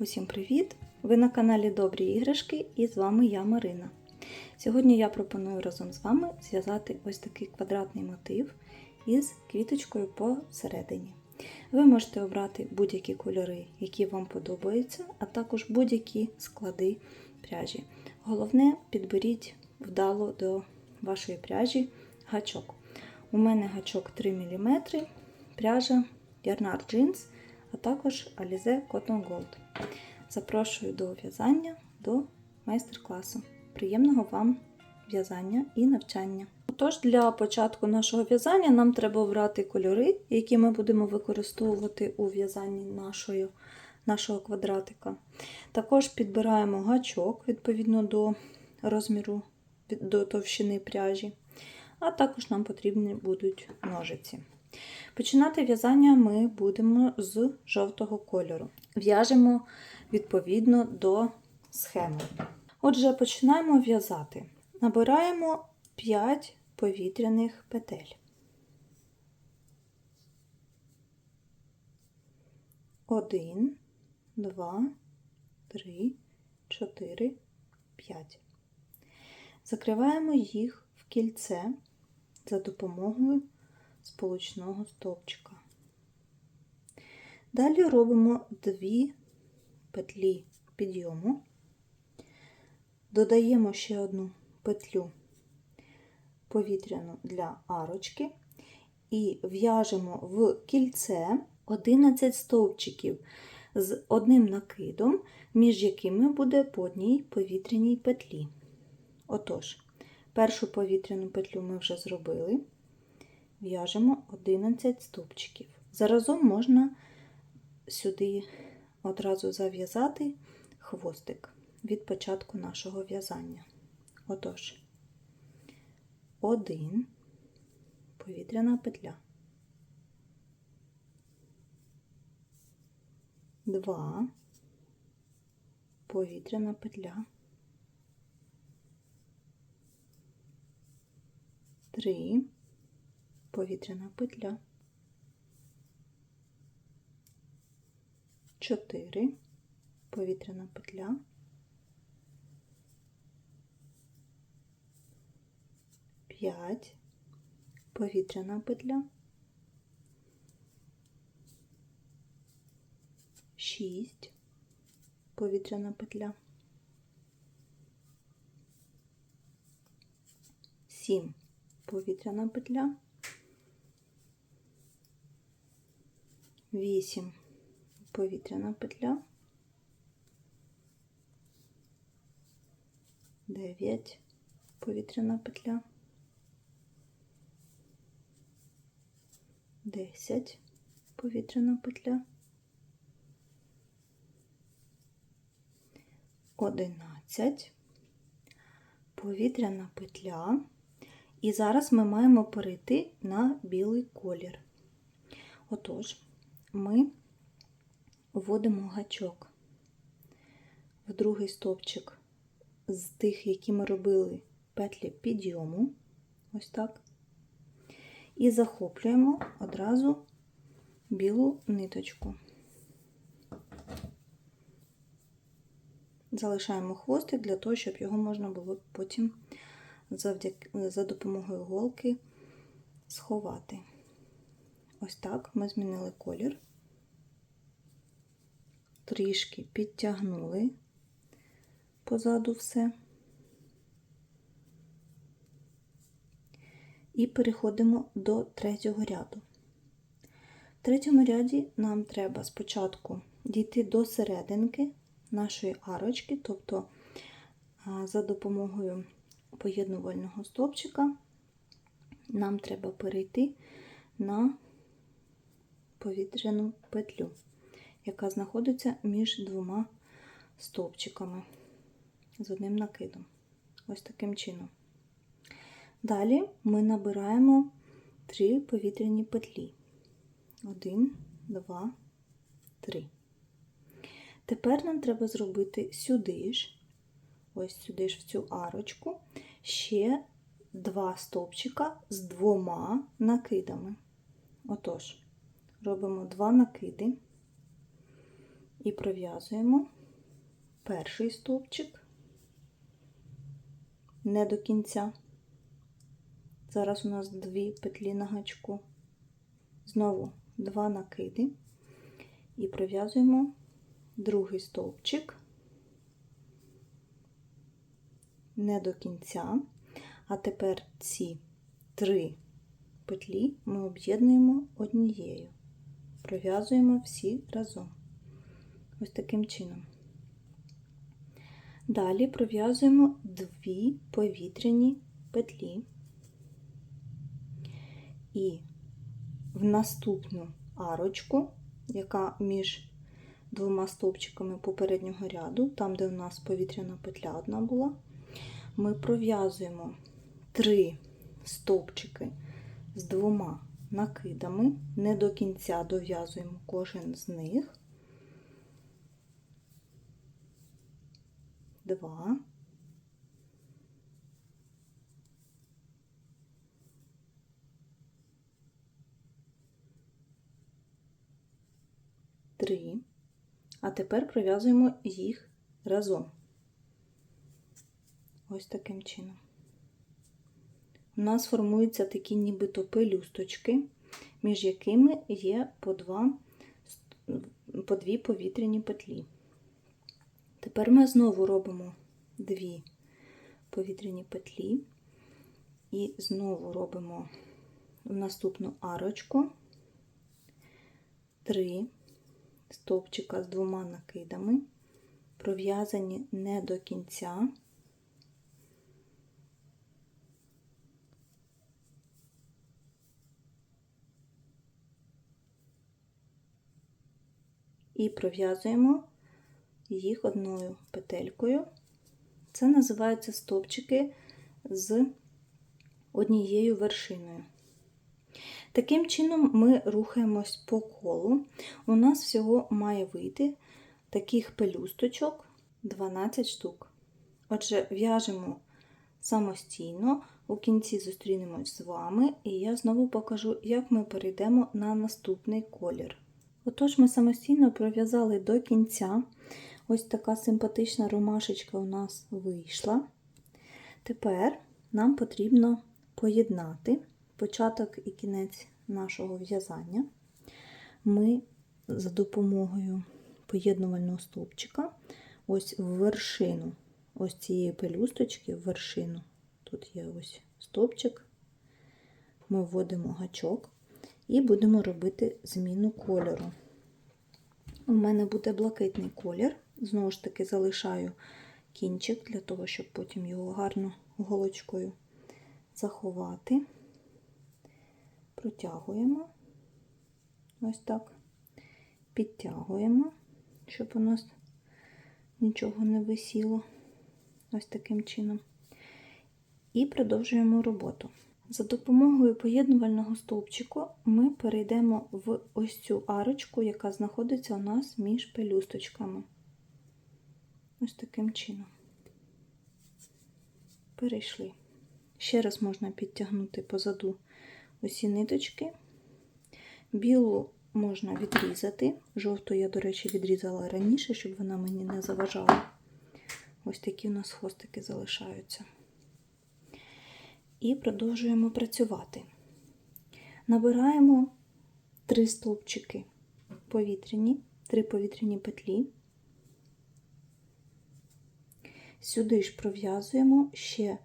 Усім привіт! Ви на каналі Добрі іграшки і з вами я Марина. Сьогодні я пропоную разом з вами зв'язати ось такий квадратний мотив із квіточкою посередині. Ви можете обрати будь-які кольори, які вам подобаються, а також будь-які склади пряжі. Головне, підберіть вдало до вашої пряжі гачок. У мене гачок 3 мм, пряжа Yarnard Jeans, а також Alize Cotton Gold. Запрошую до в'язання до майстер-класу. Приємного вам в'язання і навчання. Тож, для початку нашого в'язання нам треба обрати кольори, які ми будемо використовувати у в'язанні нашого квадратика. Також підбираємо гачок відповідно до розміру до товщини пряжі, а також нам потрібні будуть ножиці. Починати в'язання ми будемо з жовтого кольору. В'яжемо відповідно до схеми. Отже, починаємо в'язати. Набираємо 5 повітряних петель. Один, два, три, чотири, п'ять. Закриваємо їх в кільце за допомогою сполучного стовпчика. Далі робимо дві петлі підйому, додаємо ще одну петлю повітряну для арочки і в'яжемо в кільце 11 стовпчиків з одним накидом, між якими буде по одній повітряній петлі. Отож, першу повітряну петлю ми вже зробили, в'яжемо 11 стовпчиків. Заразом можна сюди одразу зав'язати хвостик від початку нашого в'язання. Отож, один повітряна петля, два повітряна петля, три повітряна петля. 4 повітряна петля, 5 повітряна петля, 6 повітряна петля, 7 повітряна петля, 8 повітряна петля, 9 повітряна петля, 10 повітряна петля, 11 повітряна петля. І зараз ми маємо перейти на білий колір. Отож, ми вводимо гачок в другий стовпчик з тих, які ми робили петлі підйому, ось так, і захоплюємо одразу білу ниточку. Залишаємо хвостик для того, щоб його можна було потім завдяки, за допомогою голки сховати. Ось так ми змінили колір трішки підтягнули позаду все. І переходимо до третього ряду. В третьому ряді нам треба спочатку дійти до серединки нашої арочки, тобто за допомогою поєднувального стовпчика нам треба перейти на повітряну петлю яка знаходиться між двома стовпчиками з одним накидом. Ось таким чином. Далі ми набираємо три повітряні петлі. Один, два, три. Тепер нам треба зробити сюди ж, ось сюди ж в цю арочку, ще два стовпчика з двома накидами. Отож, робимо два накиди і пров'язуємо перший стовпчик не до кінця. Зараз у нас дві петлі на гачку. Знову два накиди і пров'язуємо другий стовпчик не до кінця. А тепер ці три петлі ми об'єднуємо однією, пров'язуємо всі разом. Ось таким чином. Далі пров'язуємо дві повітряні петлі і в наступну арочку, яка між двома стовпчиками попереднього ряду, там, де у нас повітряна петля одна була, ми пров'язуємо три стовпчики з двома накидами, не до кінця дов'язуємо кожен з них. Два. Три. А тепер пров'язуємо їх разом. Ось таким чином. У нас формуються такі нібито пелюсточки, між якими є по, два, по дві повітряні петлі. Тепер ми знову робимо дві повітряні петлі і знову робимо в наступну арочку три стовпчика з двома накидами, пров'язані не до кінця. І пров'язуємо їх одною петелькою. Це називаються стовпчики з однією вершиною. Таким чином, ми рухаємось по колу. У нас всього має вийти таких пелюсточок 12 штук. Отже, в'яжемо самостійно, у кінці зустрінемось з вами, і я знову покажу, як ми перейдемо на наступний колір. Отож, ми самостійно пров'язали до кінця. Ось така симпатична ромашечка у нас вийшла. Тепер нам потрібно поєднати початок і кінець нашого в'язання. Ми за допомогою поєднувального стовпчика, ось в вершину ось цієї пелюсточки, в вершину, тут є ось стовпчик, ми вводимо гачок і будемо робити зміну кольору. У мене буде блакитний колір. Знову ж таки, залишаю кінчик для того, щоб потім його гарно голочкою заховати. Протягуємо ось так, підтягуємо, щоб у нас нічого не висіло, ось таким чином. І продовжуємо роботу. За допомогою поєднувального стовпчику ми перейдемо в ось цю арочку, яка знаходиться у нас між пелюсточками. Ось таким чином. Перейшли. Ще раз можна підтягнути позаду усі ниточки. Білу можна відрізати. Жовту я, до речі, відрізала раніше, щоб вона мені не заважала. Ось такі у нас хвостики залишаються і продовжуємо працювати. Набираємо три стовпчики повітряні, три повітряні петлі. Сюди ж пров'язуємо ще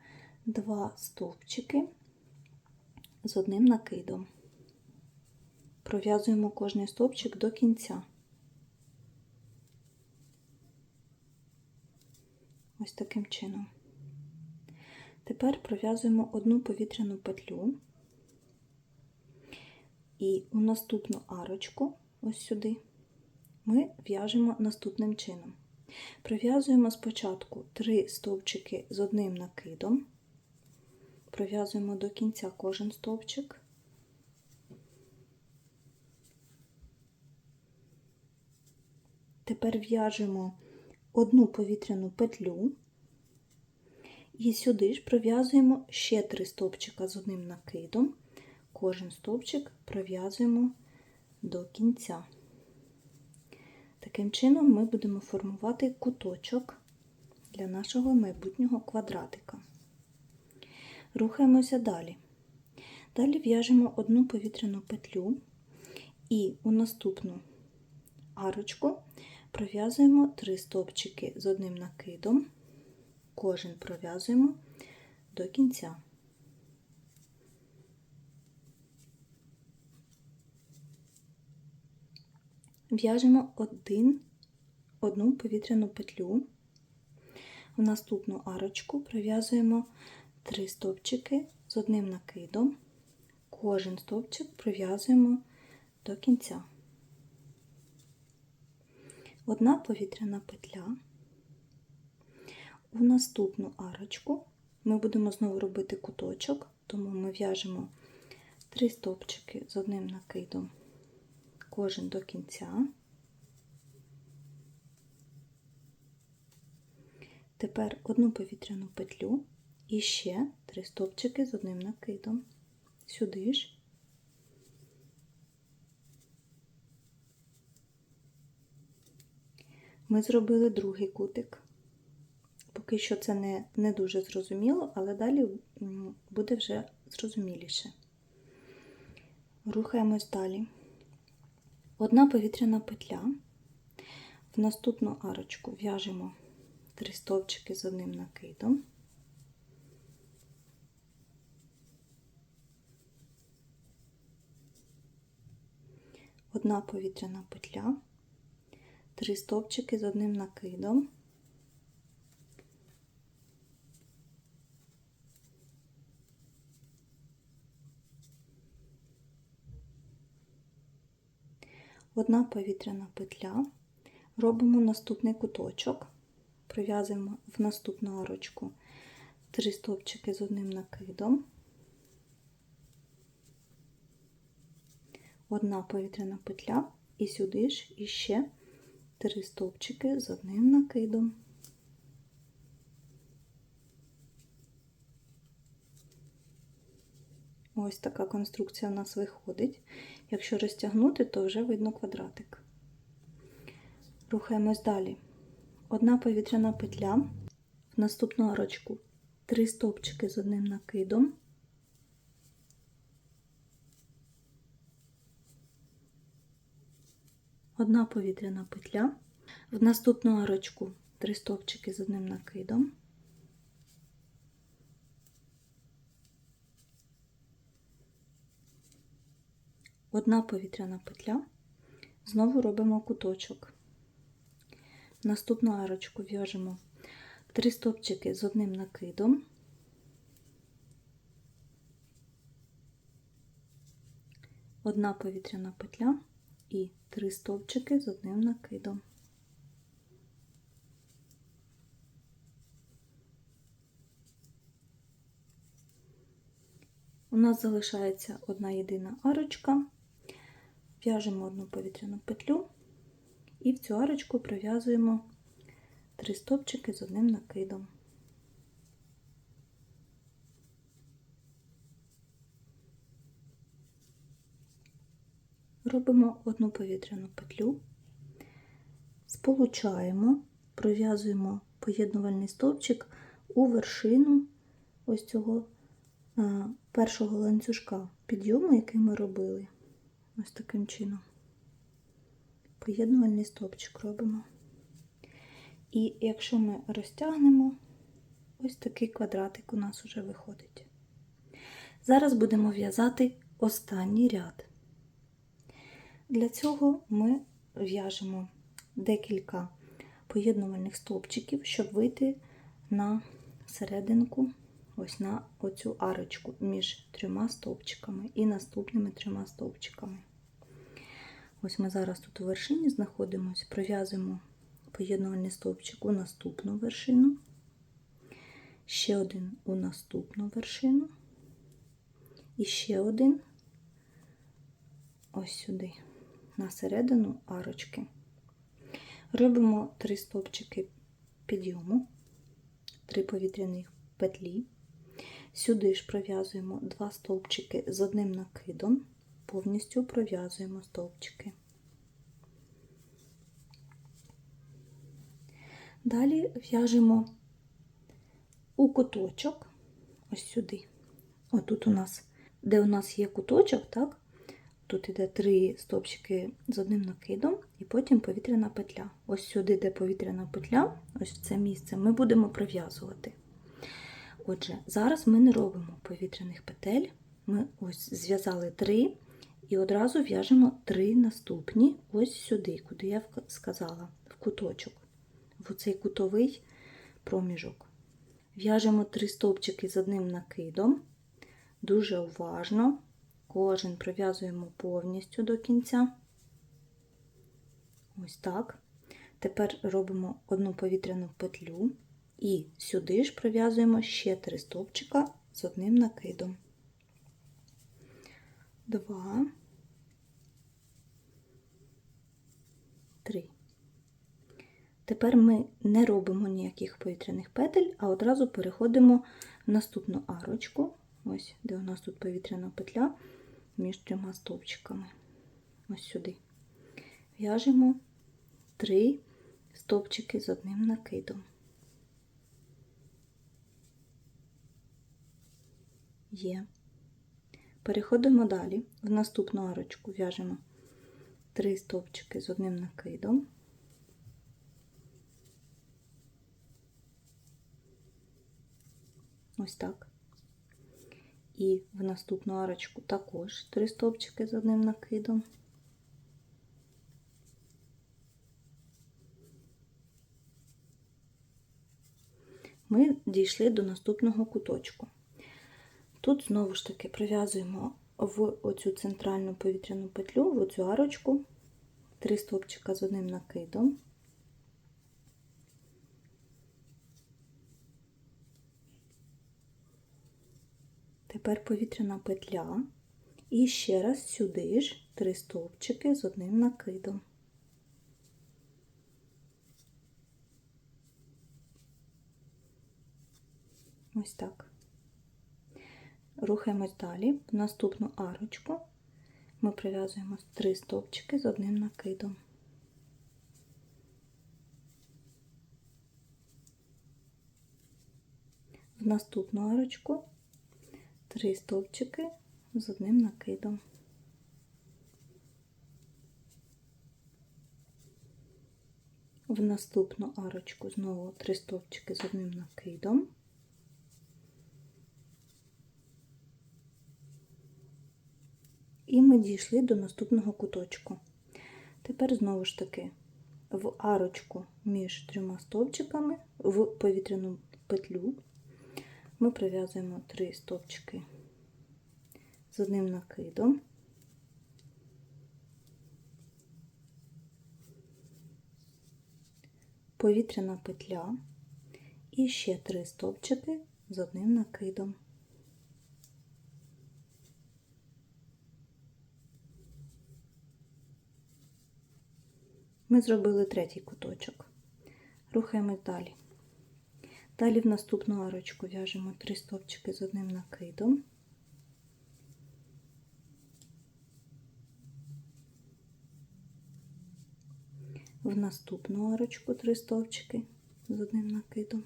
два стовпчики з одним накидом. Пров'язуємо кожний стовпчик до кінця. Ось таким чином. Тепер пров'язуємо одну повітряну петлю і у наступну арочку, ось сюди, ми в'яжемо наступним чином. Пров'язуємо спочатку три стовпчики з одним накидом, пров'язуємо до кінця кожен стовпчик. Тепер в'яжемо одну повітряну петлю. І сюди ж пров'язуємо ще три стовпчика з одним накидом. Кожен стовпчик пров'язуємо до кінця. Таким чином ми будемо формувати куточок для нашого майбутнього квадратика. Рухаємося далі. Далі в'яжемо одну повітряну петлю і у наступну арочку пров'язуємо три стовпчики з одним накидом, кожен пров'язуємо до кінця. В'яжемо один, одну повітряну петлю. В наступну арочку пров'язуємо три стовпчики з одним накидом. Кожен стовпчик пров'язуємо до кінця. Одна повітряна петля. У наступну арочку ми будемо знову робити куточок, тому ми в'яжемо три стовпчики з одним накидом, кожен до кінця. Тепер одну повітряну петлю і ще три стовпчики з одним накидом. Сюди ж. Ми зробили другий кутик. Поки що це не, не дуже зрозуміло, але далі буде вже зрозуміліше. Рухаємось далі. Одна повітряна петля. В наступну арочку в'яжемо три стовпчики з одним накидом. Одна повітряна петля, три стовпчики з одним накидом. Повітряна петля, робимо наступний куточок, прив'язуємо в наступну арочку три стовпчики з одним накидом, одна повітряна петля і сюди ж іще три стовпчики з одним накидом. Ось така конструкція у нас виходить. Якщо розтягнути, то вже видно квадратик. Рухаємось далі. Одна повітряна петля, в наступну арочку три стовпчики з одним накидом. Одна повітряна петля, в наступну арочку три стовпчики з одним накидом. Одна повітряна петля, знову робимо куточок. Наступну арочку в'яжемо три стовпчики з одним накидом, одна повітряна петля і три стовпчики з одним накидом. У нас залишається одна єдина арочка, в'яжемо одну повітряну петлю і в цю арочку пров'язуємо три стовпчики з одним накидом. Робимо одну повітряну петлю, сполучаємо, пров'язуємо поєднувальний стовпчик у вершину ось цього першого ланцюжка підйому, який ми робили, ось таким чином. Поєднувальний стовпчик робимо. І якщо ми розтягнемо, ось такий квадратик у нас вже виходить. Зараз будемо в'язати останній ряд. Для цього ми в'яжемо декілька поєднувальних стовпчиків, щоб вийти на серединку, ось на оцю арочку між трьома стовпчиками і наступними трьома стовпчиками. Ось ми зараз тут у вершині знаходимося, пров'язуємо поєднувальний стовпчик у наступну вершину, ще один у наступну вершину, і ще один ось сюди, на середину арочки. Робимо три стовпчики підйому, три повітряних петлі. Сюди ж пров'язуємо два стовпчики з одним накидом, повністю пров'язуємо стовпчики. Далі в'яжемо у куточок, ось сюди. Отут у нас, де у нас є куточок, так? Тут іде три стовпчики з одним накидом, і потім повітряна петля. Ось сюди, де повітряна петля, ось в це місце, ми будемо пров'язувати. Отже, зараз ми не робимо повітряних петель. Ми ось зв'язали три і одразу в'яжемо три наступні ось сюди, куди я сказала, в куточок, в цей кутовий проміжок. В'яжемо три стовпчики з одним накидом, дуже уважно. Кожен пров'язуємо повністю до кінця. Ось так. Тепер робимо одну повітряну петлю і сюди ж пров'язуємо ще три стовпчика з одним накидом. Два, три. Тепер ми не робимо ніяких повітряних петель, а одразу переходимо в наступну арочку. Ось, де у нас тут повітряна петля між трьома стовпчиками. Ось сюди. В'яжемо три стовпчики з одним накидом. Є. Переходимо далі. В наступну арочку в'яжемо три стовпчики з одним накидом. Ось так. І в наступну арочку також три стовпчики з одним накидом. Ми дійшли до наступного куточку. Тут знову ж таки прив'язуємо в оцю центральну повітряну петлю, в оцю арочку, три стовпчика з одним накидом. Тепер повітряна петля. І ще раз сюди ж три стовпчики з одним накидом. Ось так. Рухаємось далі. В наступну арочку ми прив'язуємо три стовпчики з одним накидом. В наступну арочку три стовпчики з одним накидом. В наступну арочку знову три стовпчики з одним накидом. І ми дійшли до наступного куточку. Тепер знову ж таки в арочку між трьома стовпчиками в повітряну петлю ми прив'язуємо три стовпчики з одним накидом. Повітряна петля і ще три стовпчики з одним накидом. Ми зробили третій куточок. Рухаємось далі. Далі в наступну арочку в'яжемо три стовпчики з одним накидом. В наступну арочку три стовпчики з одним накидом.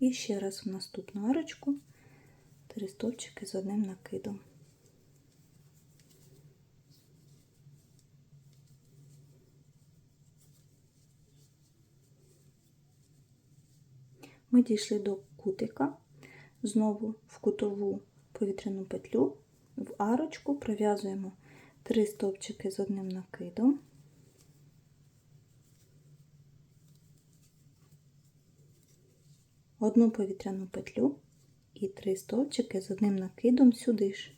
І ще раз в наступну арочку три стовпчики з одним накидом. Ми дійшли до кутика, знову в кутову повітряну петлю, в арочку пров'язуємо три стовпчики з одним накидом. Одну повітряну петлю і три стовпчики з одним накидом сюди ж.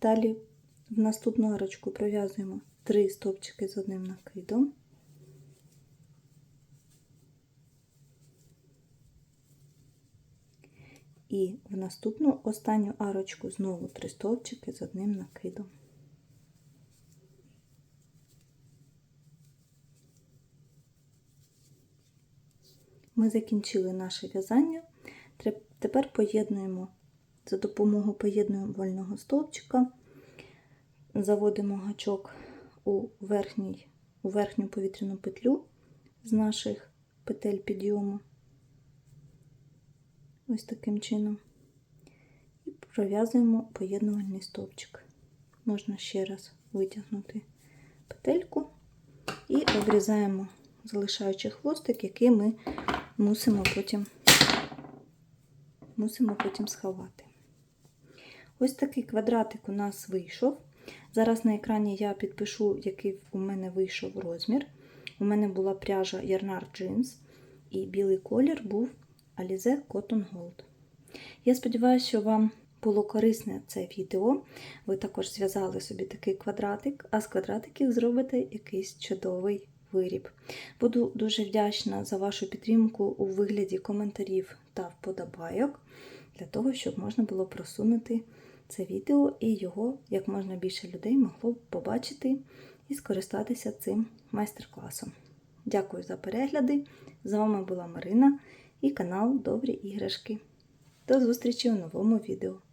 Далі в наступну арочку пров'язуємо три стовпчики з одним накидом. І в наступну останню арочку знову три стовпчики з одним накидом. Ми закінчили наше в'язання. Тепер поєднуємо за допомогою поєднувального стовпчика, заводимо гачок у, верхній, у верхню повітряну петлю з наших петель підйому. Ось таким чином. І пров'язуємо поєднувальний стовпчик. Можна ще раз витягнути петельку і обрізаємо, залишаючи хвостик, який ми мусимо потім, мусимо потім сховати. Ось такий квадратик у нас вийшов. Зараз на екрані я підпишу, який у мене вийшов розмір. У мене була пряжа Ярнар Jeans, і білий колір був Alize Cotton Gold. Я сподіваюся, що вам було корисне це відео. Ви також зв'язали собі такий квадратик, а з квадратиків зробите якийсь чудовий виріб. Буду дуже вдячна за вашу підтримку у вигляді коментарів та вподобайок, для того, щоб можна було просунути це відео і його як можна більше людей могло б побачити і скористатися цим майстер-класом. Дякую за перегляди! З вами була Марина і канал Добрі іграшки. До зустрічі у новому відео.